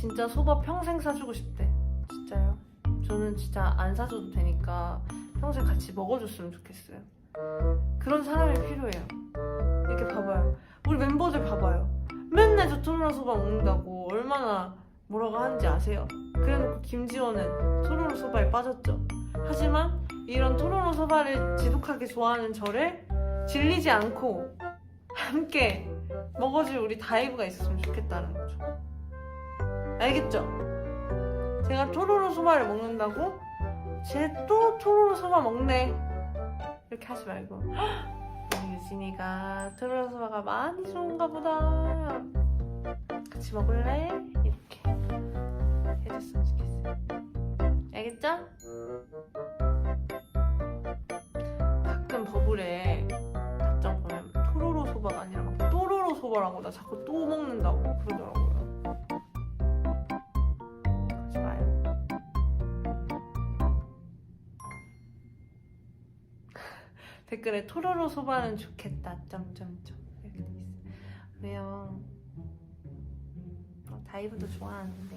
진짜 소바 평생 사주고 싶대. 진짜요? 저는 진짜 안 사줘도 되니까 평생 같이 먹어줬으면 좋겠어요. 그런 사람이 필요해요. 이렇게 봐봐요. 우리 멤버들 봐봐요. 맨날 저 토로로 소바 먹는다고 얼마나 뭐라고 하는지 아세요? 그래놓고 김지원은 토로로 소바에 빠졌죠. 하지만 이런 토로로 소바를 지독하게 좋아하는 저를 질리지 않고 함께 먹어줄 우리 다이브가 있었으면 좋겠다는 거죠. 알겠죠? 제가 토로로 소바를 먹는다고? 쟤 또 토로로 소바 먹네. 이렇게 하지 말고 "유진이가 토로로 소바가 많이 좋은가 보다. 같이 먹을래? 이렇게 해줬으면 좋겠어요. 알겠죠? 가끔 버블에 답장 보내면 토로로 소바가 아니라 막 또로로 소바라고 나 자꾸 또 먹는다고 그러더라고요 댓글에 토로로 소바는 좋겠다. 점점점. 이렇게 돼 있어요. 왜요? 어, 다이브도 좋아하는데